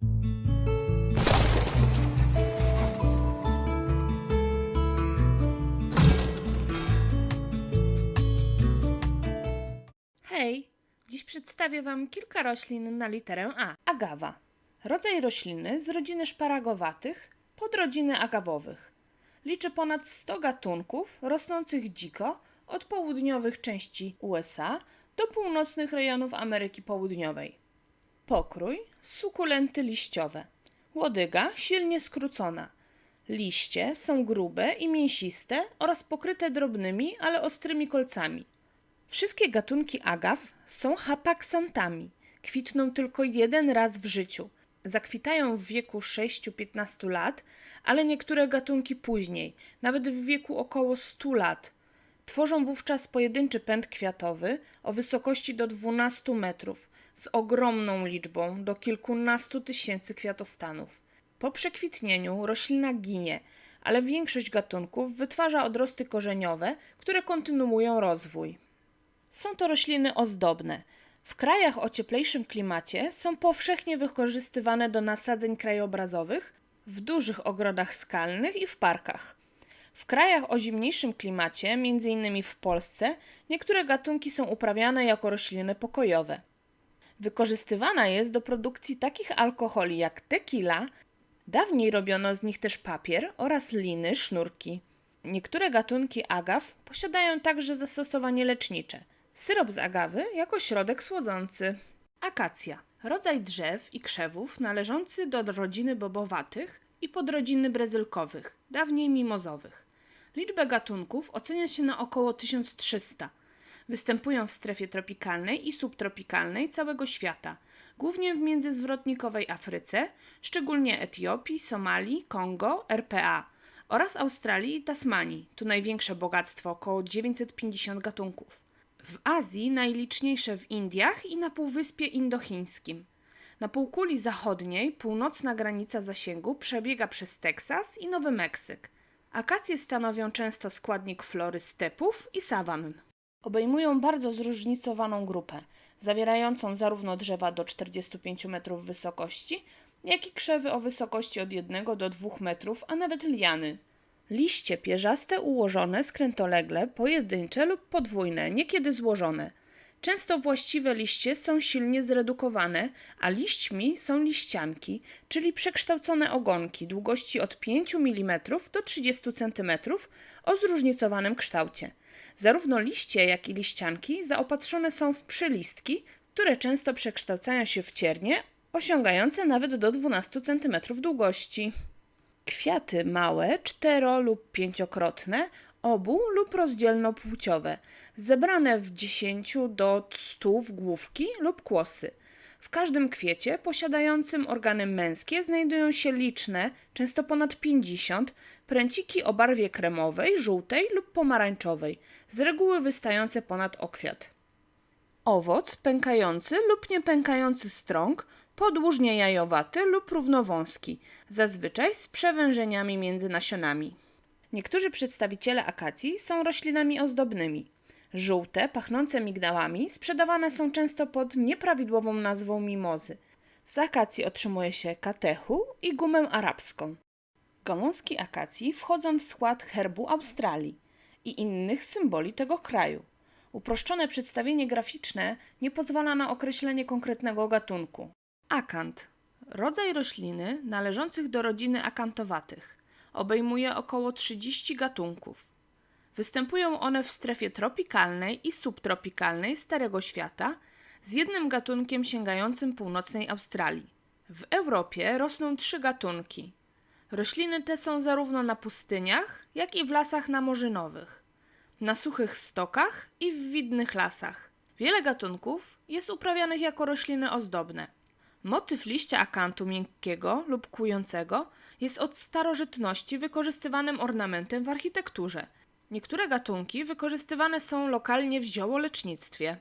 Hej! Dziś przedstawię Wam kilka roślin na literę A. Agawa. Rodzaj rośliny z rodziny szparagowatych, podrodziny agawowych. Liczy ponad 100 gatunków rosnących dziko od południowych części USA do północnych rejonów Ameryki Południowej. Pokrój sukulenty liściowe. Łodyga silnie skrócona. Liście są grube i mięsiste oraz pokryte drobnymi, ale ostrymi kolcami. Wszystkie gatunki agaw są hapaksantami. Kwitną tylko jeden raz w życiu. Zakwitają w wieku 6-15 lat, ale niektóre gatunki później, nawet w wieku około 100 lat. Tworzą wówczas pojedynczy pęd kwiatowy o wysokości do 12 metrów, z ogromną liczbą do kilkunastu tysięcy kwiatostanów. Po przekwitnieniu roślina ginie, ale większość gatunków wytwarza odrosty korzeniowe, które kontynuują rozwój. Są to rośliny ozdobne. W krajach o cieplejszym klimacie są powszechnie wykorzystywane do nasadzeń krajobrazowych, w dużych ogrodach skalnych i w parkach. W krajach o zimniejszym klimacie, m.in. w Polsce, niektóre gatunki są uprawiane jako rośliny pokojowe. Wykorzystywana jest do produkcji takich alkoholi jak tequila, dawniej robiono z nich też papier oraz liny, sznurki. Niektóre gatunki agaw posiadają także zastosowanie lecznicze. Syrop z agawy jako środek słodzący. Akacja. Rodzaj drzew i krzewów należący do rodziny bobowatych i podrodziny brezylkowych, dawniej mimozowych. Liczbę gatunków ocenia się na około 1300. Występują w strefie tropikalnej i subtropikalnej całego świata, głównie w międzyzwrotnikowej Afryce, szczególnie Etiopii, Somalii, Kongo, RPA oraz Australii i Tasmanii. Tu największe bogactwo około 950 gatunków. W Azji najliczniejsze w Indiach i na Półwyspie Indochińskim. Na półkuli zachodniej północna granica zasięgu przebiega przez Teksas i Nowy Meksyk. Akacje stanowią często składnik flory stepów i sawann. Obejmują bardzo zróżnicowaną grupę, zawierającą zarówno drzewa do 45 metrów wysokości, jak i krzewy o wysokości od 1 do 2 metrów, a nawet liany. Liście pierzaste ułożone, skrętolegle, pojedyncze lub podwójne, niekiedy złożone. Często właściwe liście są silnie zredukowane, a liśćmi są liścianki, czyli przekształcone ogonki długości od 5 mm do 30 cm o zróżnicowanym kształcie. Zarówno liście, jak i liścianki zaopatrzone są w przylistki, które często przekształcają się w ciernie, osiągające nawet do 12 cm długości. Kwiaty małe, cztero lub pięciokrotne, obu lub rozdzielnopłciowe, zebrane w 10 do 100 główki lub kłosy. W każdym kwiecie posiadającym organy męskie znajdują się liczne, często ponad 50, pręciki o barwie kremowej, żółtej lub pomarańczowej, z reguły wystające ponad okwiat. Owoc pękający lub niepękający strąg, podłużnie jajowaty lub równowąski, zazwyczaj z przewężeniami między nasionami. Niektórzy przedstawiciele akacji są roślinami ozdobnymi. Żółte, pachnące migdałami sprzedawane są często pod nieprawidłową nazwą mimozy. Z akacji otrzymuje się katechu i gumę arabską. Gałązki akacji wchodzą w skład herbu Australii i innych symboli tego kraju. Uproszczone przedstawienie graficzne nie pozwala na określenie konkretnego gatunku. Akant rodzaj rośliny należących do rodziny akantowatych. Obejmuje około 30 gatunków. Występują one w strefie tropikalnej i subtropikalnej Starego Świata z jednym gatunkiem sięgającym północnej Australii. W Europie rosną trzy gatunki. Rośliny te są zarówno na pustyniach, jak i w lasach namorzynowych, na suchych stokach i w widnych lasach. Wiele gatunków jest uprawianych jako rośliny ozdobne. Motyw liścia akantu miękkiego lub kłującego jest od starożytności wykorzystywanym ornamentem w architekturze. Niektóre gatunki wykorzystywane są lokalnie w ziołolecznictwie.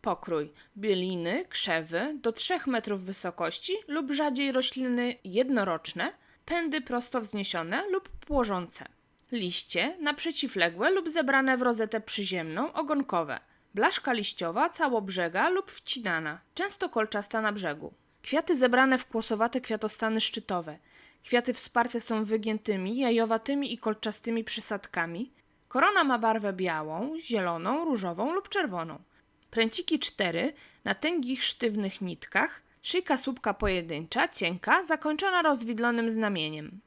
Pokrój: bieliny, krzewy do 3 metrów wysokości lub rzadziej rośliny jednoroczne, pędy prosto wzniesione lub płożące. Liście naprzeciwległe lub zebrane w rozetę przyziemną, ogonkowe. Blaszka liściowa całobrzega lub wcinana, często kolczasta na brzegu. Kwiaty zebrane w kłosowate kwiatostany szczytowe. Kwiaty wsparte są wygiętymi, jajowatymi i kolczastymi przysadkami. Korona ma barwę białą, zieloną, różową lub czerwoną. Pręciki cztery na tęgich, sztywnych nitkach. Szyjka słupka pojedyncza, cienka, zakończona rozwidlonym znamieniem.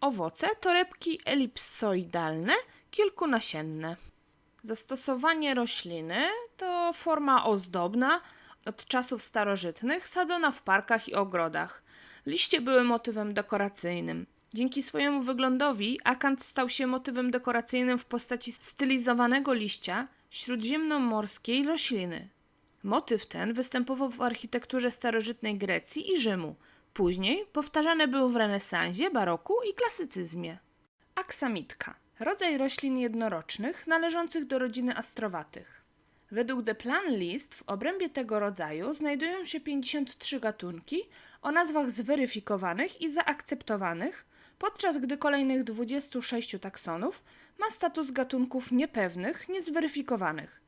Owoce to rybki elipsoidalne, kilkunasienne. Zastosowanie rośliny to forma ozdobna od czasów starożytnych, sadzona w parkach i ogrodach. Liście były motywem dekoracyjnym. Dzięki swojemu wyglądowi akant stał się motywem dekoracyjnym w postaci stylizowanego liścia śródziemnomorskiej rośliny. Motyw ten występował w architekturze starożytnej Grecji i Rzymu. Później powtarzany był w renesansie, baroku i klasycyzmie. Aksamitka. Rodzaj roślin jednorocznych należących do rodziny astrowatych. Według The Plan List w obrębie tego rodzaju znajdują się 53 gatunki o nazwach zweryfikowanych i zaakceptowanych, podczas gdy kolejnych 26 taksonów ma status gatunków niepewnych, niezweryfikowanych.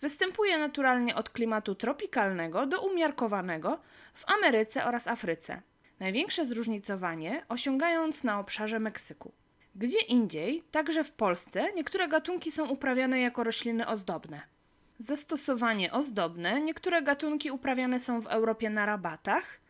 Występuje naturalnie od klimatu tropikalnego do umiarkowanego w Ameryce oraz Afryce. Największe zróżnicowanie osiągając na obszarze Meksyku. Gdzie indziej, także w Polsce, niektóre gatunki są uprawiane jako rośliny ozdobne. Zastosowanie ozdobne niektóre gatunki uprawiane są w Europie na rabatach.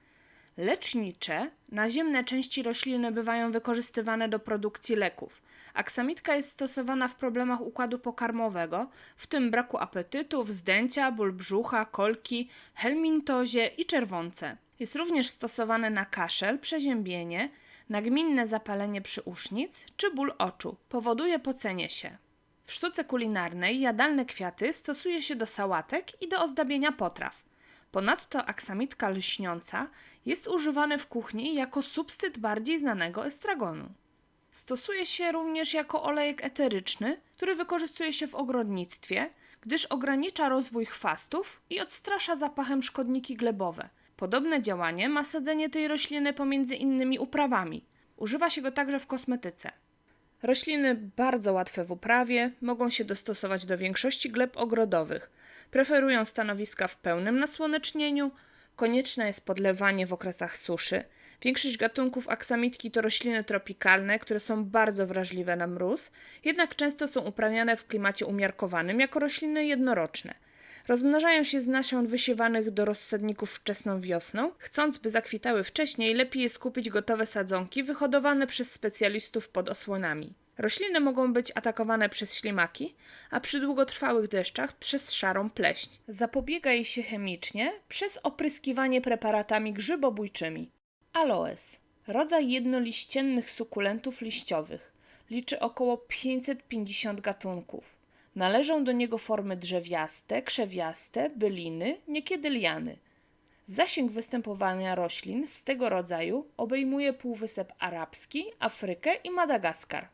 Lecznicze naziemne części rośliny bywają wykorzystywane do produkcji leków. Aksamitka jest stosowana w problemach układu pokarmowego, w tym braku apetytu, wzdęcia, ból brzucha, kolki, helmintozie i czerwonce. Jest również stosowane na kaszel, przeziębienie, nagminne zapalenie przyusznic czy ból oczu. Powoduje pocenie się. W sztuce kulinarnej jadalne kwiaty stosuje się do sałatek i do ozdabienia potraw. Ponadto aksamitka lśniąca jest używany w kuchni jako substyt bardziej znanego estragonu. Stosuje się również jako olejek eteryczny, który wykorzystuje się w ogrodnictwie, gdyż ogranicza rozwój chwastów i odstrasza zapachem szkodniki glebowe. Podobne działanie ma sadzenie tej rośliny pomiędzy innymi uprawami. Używa się go także w kosmetyce. Rośliny bardzo łatwe w uprawie, mogą się dostosować do większości gleb ogrodowych. Preferują stanowiska w pełnym nasłonecznieniu. Konieczne jest podlewanie w okresach suszy. Większość gatunków aksamitki to rośliny tropikalne, które są bardzo wrażliwe na mróz, jednak często są uprawiane w klimacie umiarkowanym jako rośliny jednoroczne. Rozmnażają się z nasion wysiewanych do rozsadników wczesną wiosną. Chcąc, by zakwitały wcześniej, lepiej jest kupić gotowe sadzonki wyhodowane przez specjalistów pod osłonami. Rośliny mogą być atakowane przez ślimaki, a przy długotrwałych deszczach przez szarą pleśń. Zapobiega jej się chemicznie przez opryskiwanie preparatami grzybobójczymi. Aloes. Rodzaj jednoliściennych sukulentów liściowych. Liczy około 550 gatunków. Należą do niego formy drzewiaste, krzewiaste, byliny, niekiedy liany. Zasięg występowania roślin z tego rodzaju obejmuje Półwysep Arabski, Afrykę i Madagaskar.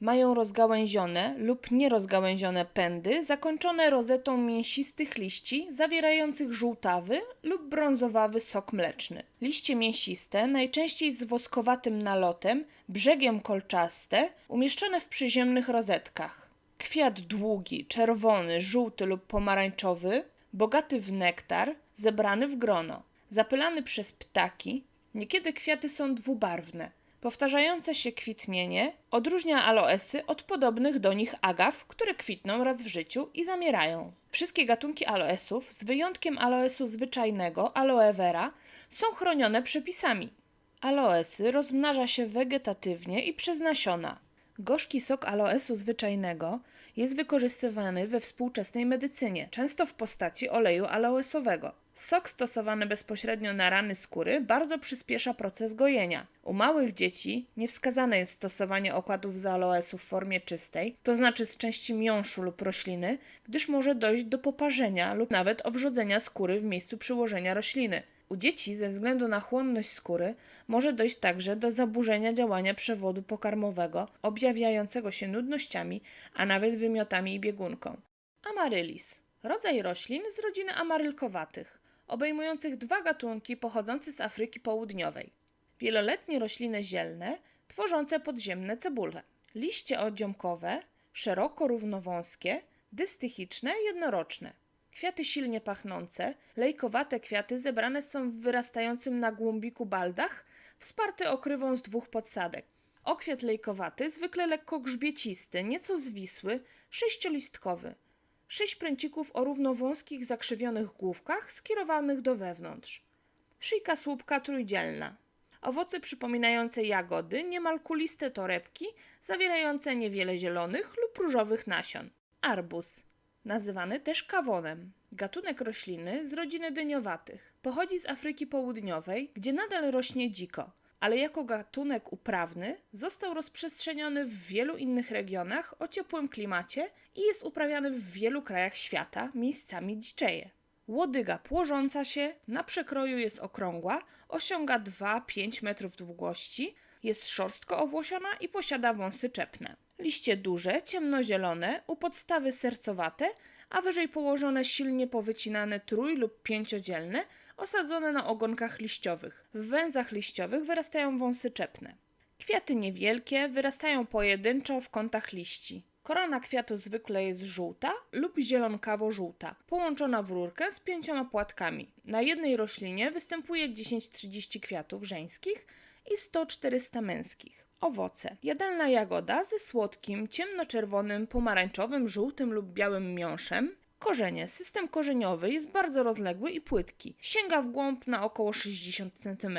Mają rozgałęzione lub nierozgałęzione pędy zakończone rozetą mięsistych liści zawierających żółtawy lub brązowawy sok mleczny. Liście mięsiste, najczęściej z woskowatym nalotem, brzegiem kolczaste, umieszczone w przyziemnych rozetkach. Kwiat długi, czerwony, żółty lub pomarańczowy, bogaty w nektar, zebrany w grono, zapylany przez ptaki. Niekiedy kwiaty są dwubarwne. Powtarzające się kwitnienie odróżnia aloesy od podobnych do nich agaw, które kwitną raz w życiu i zamierają. Wszystkie gatunki aloesów, z wyjątkiem aloesu zwyczajnego, aloe vera, są chronione przepisami. Aloesy rozmnaża się wegetatywnie i przez nasiona. Gorzki sok aloesu zwyczajnego jest wykorzystywany we współczesnej medycynie, często w postaci oleju aloesowego. Sok stosowany bezpośrednio na rany skóry bardzo przyspiesza proces gojenia. U małych dzieci niewskazane jest stosowanie okładów z aloesu w formie czystej, to znaczy z części miąższu lub rośliny, gdyż może dojść do poparzenia lub nawet owrzodzenia skóry w miejscu przyłożenia rośliny. U dzieci ze względu na chłonność skóry może dojść także do zaburzenia działania przewodu pokarmowego, objawiającego się nudnościami, a nawet wymiotami i biegunką. Amaryllis. Rodzaj roślin z rodziny amarylkowatych, obejmujących dwa gatunki pochodzące z Afryki Południowej. Wieloletnie rośliny zielne, tworzące podziemne cebule. Liście oddziomkowe, szeroko równowąskie, dystychiczne, jednoroczne. Kwiaty silnie pachnące, lejkowate kwiaty zebrane są w wyrastającym na głębiku baldach, wsparte okrywą z dwóch podsadek. Okwiat lejkowaty, zwykle lekko grzbiecisty, nieco zwisły, sześciolistkowy. Sześć pręcików o równo wąskich, zakrzywionych główkach skierowanych do wewnątrz. Szyjka słupka trójdzielna. Owoce przypominające jagody, niemal kuliste torebki, zawierające niewiele zielonych lub różowych nasion. Arbuz, nazywany też kawonem. Gatunek rośliny z rodziny dyniowatych. Pochodzi z Afryki Południowej, gdzie nadal rośnie dziko, ale jako gatunek uprawny został rozprzestrzeniony w wielu innych regionach o ciepłym klimacie i jest uprawiany w wielu krajach świata, miejscami dziczeje. Łodyga płożąca się, na przekroju jest okrągła, osiąga 2-5 metrów długości, jest szorstko owłosiona i posiada wąsy czepne. Liście duże, ciemnozielone, u podstawy sercowate, a wyżej położone silnie powycinane trój- lub pięciodzielne, osadzone na ogonkach liściowych. W węzach liściowych wyrastają wąsy czepne. Kwiaty niewielkie, wyrastają pojedynczo w kątach liści. Korona kwiatu zwykle jest żółta lub zielonawo-żółta, połączona w rurkę z pięcioma płatkami. Na jednej roślinie występuje 10-30 kwiatów żeńskich i 100-400 męskich. Owoce. Jadalna jagoda ze słodkim, ciemnoczerwonym, pomarańczowym, żółtym lub białym miąższem. Korzenie. System korzeniowy jest bardzo rozległy i płytki. Sięga w głąb na około 60 cm.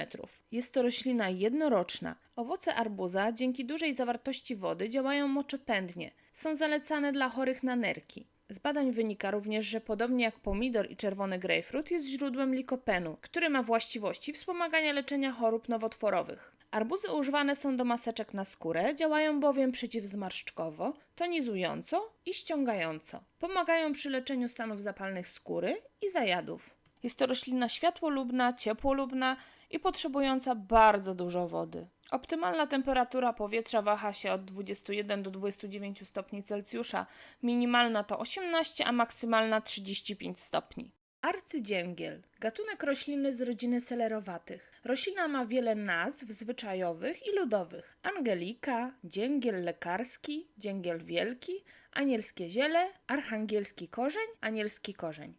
Jest to roślina jednoroczna. Owoce arbuza dzięki dużej zawartości wody działają moczopędnie. Są zalecane dla chorych na nerki. Z badań wynika również, że podobnie jak pomidor i czerwony grejpfrut jest źródłem likopenu, który ma właściwości wspomagania leczenia chorób nowotworowych. Arbuzy używane są do maseczek na skórę, działają bowiem przeciwzmarszczkowo, tonizująco i ściągająco. Pomagają przy leczeniu stanów zapalnych skóry i zajadów. Jest to roślina światłolubna, ciepłolubna i potrzebująca bardzo dużo wody. Optymalna temperatura powietrza waha się od 21 do 29 stopni Celsjusza, minimalna to 18, a maksymalna 35 stopni. Arcydzięgiel. Gatunek rośliny z rodziny selerowatych. Roślina ma wiele nazw zwyczajowych i ludowych. Angelika, dzięgiel lekarski, dzięgiel wielki, anielskie ziele, archangielski korzeń, anielski korzeń.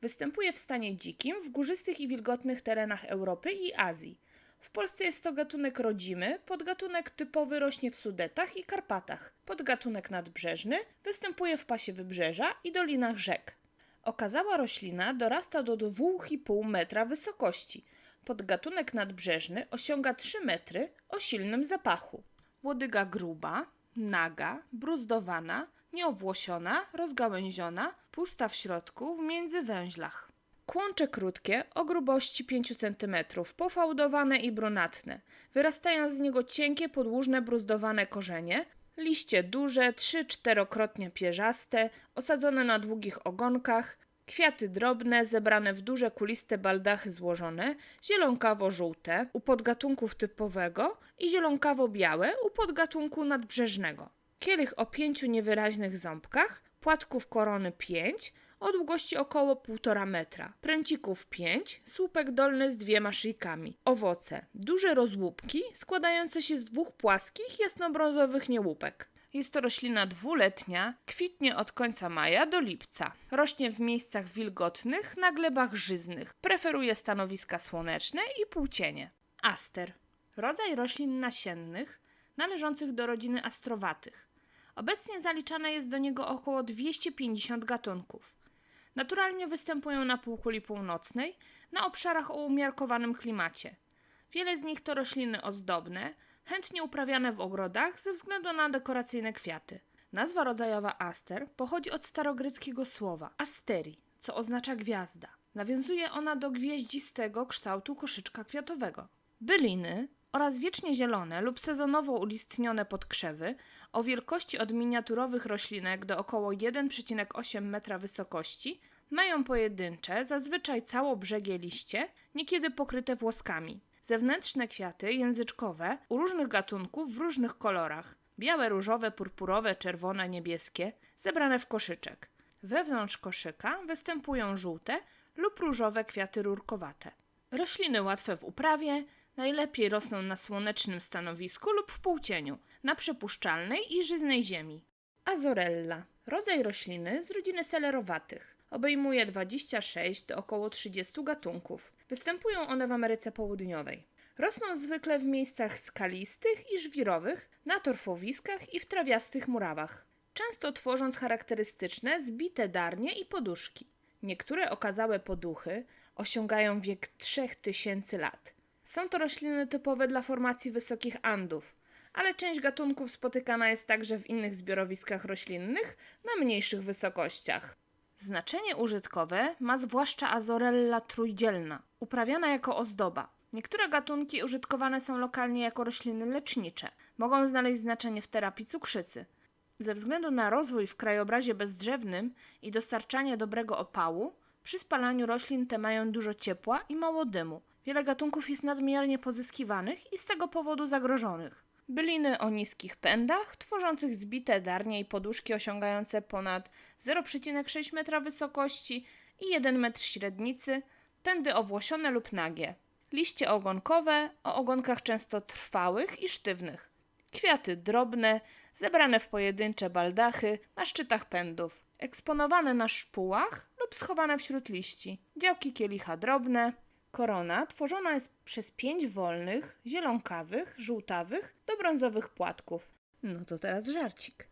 Występuje w stanie dzikim w górzystych i wilgotnych terenach Europy i Azji. W Polsce jest to gatunek rodzimy, podgatunek typowy rośnie w Sudetach i Karpatach. Podgatunek nadbrzeżny występuje w pasie wybrzeża i dolinach rzek. Okazała roślina dorasta do 2,5 metra wysokości. Podgatunek nadbrzeżny osiąga 3 metry o silnym zapachu. Łodyga gruba, naga, bruzdowana, nieowłosiona, rozgałęziona, pusta w środku w międzywęźlach. Kłącze krótkie, o grubości 5 cm, pofałdowane i brunatne. Wyrastają z niego cienkie, podłużne, bruzdowane korzenie, liście duże, 3-4krotnie pierzaste, osadzone na długich ogonkach, kwiaty drobne, zebrane w duże, kuliste baldachy złożone, zielonkawo-żółte u podgatunków typowego i zielonkawo-białe u podgatunku nadbrzeżnego. Kielich o pięciu niewyraźnych ząbkach, płatków korony 5, o długości około 1,5 metra. Pręcików 5, słupek dolny z dwiema szyjkami. Owoce. Duże rozłupki składające się z dwóch płaskich, jasnobrązowych niełupek. Jest to roślina dwuletnia, kwitnie od końca maja do lipca. Rośnie w miejscach wilgotnych, na glebach żyznych. Preferuje stanowiska słoneczne i półcienie. Aster. Rodzaj roślin nasiennych należących do rodziny astrowatych. Obecnie zaliczane jest do niego około 250 gatunków. Naturalnie występują na półkuli północnej, na obszarach o umiarkowanym klimacie. Wiele z nich to rośliny ozdobne, chętnie uprawiane w ogrodach ze względu na dekoracyjne kwiaty. Nazwa rodzajowa aster pochodzi od starogreckiego słowa asteri, co oznacza gwiazda. Nawiązuje ona do gwieździstego kształtu koszyczka kwiatowego. Byliny oraz wiecznie zielone lub sezonowo ulistnione podkrzewy o wielkości od miniaturowych roślinek do około 1,8 metra wysokości mają pojedyncze, zazwyczaj całobrzegi liście, niekiedy pokryte włoskami. Zewnętrzne kwiaty języczkowe u różnych gatunków w różnych kolorach. Białe, różowe, purpurowe, czerwone, niebieskie, zebrane w koszyczek. Wewnątrz koszyka występują żółte lub różowe kwiaty rurkowate. Rośliny łatwe w uprawie, najlepiej rosną na słonecznym stanowisku lub w półcieniu, na przepuszczalnej i żyznej ziemi. Azorella. Rodzaj rośliny z rodziny selerowatych. Obejmuje 26 do około 30 gatunków. Występują one w Ameryce Południowej. Rosną zwykle w miejscach skalistych i żwirowych, na torfowiskach i w trawiastych murawach, często tworząc charakterystyczne zbite darnie i poduszki. Niektóre okazałe poduchy osiągają wiek 3000 lat. Są to rośliny typowe dla formacji wysokich Andów, ale część gatunków spotykana jest także w innych zbiorowiskach roślinnych na mniejszych wysokościach. Znaczenie użytkowe ma zwłaszcza azorella trójdzielna, uprawiana jako ozdoba. Niektóre gatunki użytkowane są lokalnie jako rośliny lecznicze. Mogą znaleźć znaczenie w terapii cukrzycy. Ze względu na rozwój w krajobrazie bezdrzewnym i dostarczanie dobrego opału, przy spalaniu roślin te mają dużo ciepła i mało dymu. Wiele gatunków jest nadmiernie pozyskiwanych i z tego powodu zagrożonych. Byliny o niskich pędach, tworzących zbite darnie i poduszki osiągające ponad 0,6 metra wysokości i 1 metr średnicy, pędy owłosione lub nagie. Liście ogonkowe o ogonkach często trwałych i sztywnych. Kwiaty drobne, zebrane w pojedyncze baldachy na szczytach pędów, eksponowane na szpułach lub schowane wśród liści. Działki kielicha drobne. Korona tworzona jest przez pięć wolnych, zielonkawych, żółtawych do brązowych płatków. No to teraz żarcik,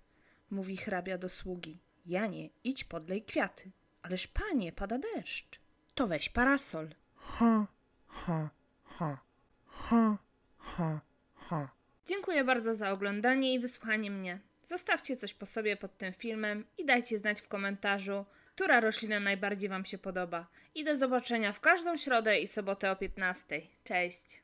mówi hrabia do sługi. Janie, idź podlej kwiaty. Ależ panie, pada deszcz. To weź parasol. Ha, ha, ha, ha, ha, ha. Dziękuję bardzo za oglądanie i wysłuchanie mnie. Zostawcie coś po sobie pod tym filmem i dajcie znać w komentarzu, która roślina najbardziej Wam się podoba. I do zobaczenia w każdą środę i sobotę o 15. Cześć!